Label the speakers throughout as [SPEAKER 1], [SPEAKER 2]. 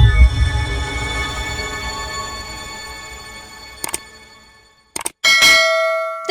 [SPEAKER 1] you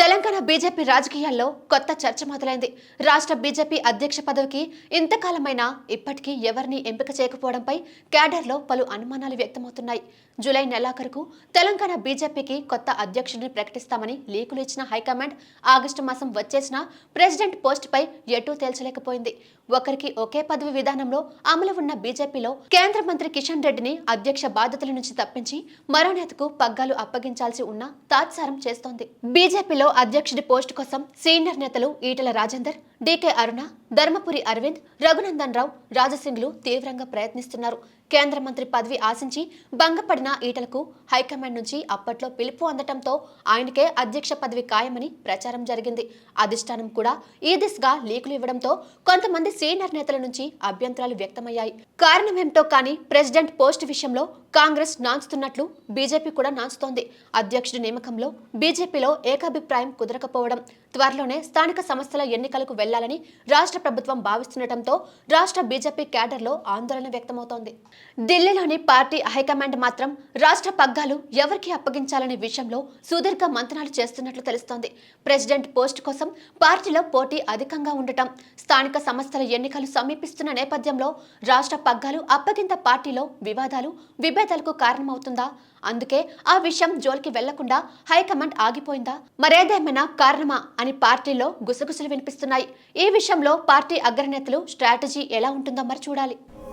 [SPEAKER 1] Telangana BJP రాజకీయాల్లో కొత్త చర్చ మొదలైంది. రాష్ట్ర బీజేపీ అధ్యక్ష పదవికి ఇంతకాలమైనా ఇప్పటికీ ఎవరిని ఎంపిక చేయకపోవడంపై క్యాడర్లో పలు అనుమానాలు వ్యక్తమవుతున్నాయి. జూలై నెలాఖరుకు తెలంగాణ బీజేపీకి కొత్త అధ్యక్షుడిని ప్రకటిస్తామని లీకులు ఇచ్చిన హైకమాండ్ ఆగస్టు మాసం వచ్చేసిన ప్రెసిడెంట్ పోస్టుపై ఎటూ తేల్చలేకపోయింది. ఒకరికి ఒకే పదవి విధానంలో అమలు ఉన్న బీజేపీలో కేంద్ర మంత్రి కిషన్ రెడ్డిని అధ్యక్ష బాధ్యతల నుంచి తప్పించి మరో నేతకు పగ్గాలు అప్పగించాల్సి ఉన్న తాత్సారం చేస్తోంది. బీజేపీలో అధ్యక్షుడి పోస్టు కోసం సీనియర్ నేతలు ఈటల రాజేందర్ డీకే అరుణ ధర్మపురి అరవింద్ రఘునందన్ రావు రాజసింగ్లు తీవ్రంగా ప్రయత్నిస్తున్నారు. కేంద్ర మంత్రి పదవి ఆశించి భంగపడిన ఈటలకు హైకమాండ్ నుంచి అప్పట్లో పిలుపు అందటంతో ఆయనకే అధ్యక్ష పదవి ఖాయమని ప్రచారం జరిగింది. అధిష్టానం కూడా ఈ దిశగా లీకులు ఇవ్వడంతో కొంతమంది సీనియర్ నేతల నుంచి అభ్యంతరాలు వ్యక్తమయ్యాయి. కారణమేమిటో కానీ ప్రెసిడెంట్ పోస్ట్ విషయంలో కాంగ్రెస్ నాంచుతున్నట్లు బీజేపీ కూడా నాంచుతోంది అధ్యక్షుడి నియమకంలో బీజేపీలో ఏకాభిప్రాయం కుదరకపోవడం త్వరలోనే స్థానిక సంస్థల ఎన్నికలకు వెళ్ళాలని రాష్ట్ర ప్రభుత్వం భావిస్తుండటంతో రాష్ట్ర బీజేపీ క్యాడర్లో ఆందోళన వ్యక్తమవుతోంది. ఢిల్లీలోని పార్టీ హైకమాండ్ మాత్రం రాష్ట్ర పగ్గాలు ఎవరికి అప్పగించాలనే విషయంలో సుదీర్ఘ మంతనాలు చేస్తున్నట్లు తెలుస్తోంది. ప్రెసిడెంట్ పోస్ట్ కోసం పార్టీలో పోటీ అధికంగా ఉండటం స్థానిక సంస్థల ఎన్నికలు సమీపిస్తున్న నేపథ్యంలో రాష్ట్ర పగ్గాలు అప్పగింత పార్టీలో వివాదాలు విభేదాలకు కారణమవుతుందా? అందుకే ఆ విషయం జోలికి వెళ్ళకుండా హైకమాండ్ ఆగిపోయిందా? మరేదేమైనా కారణమా అని పార్టీలో గుసగుసలు వినిపిస్తున్నాయి. ఈ విషయంలో పార్టీ అగ్రనేతలు స్ట్రాటజీ ఎలా ఉంటుందో మరి చూడాలి.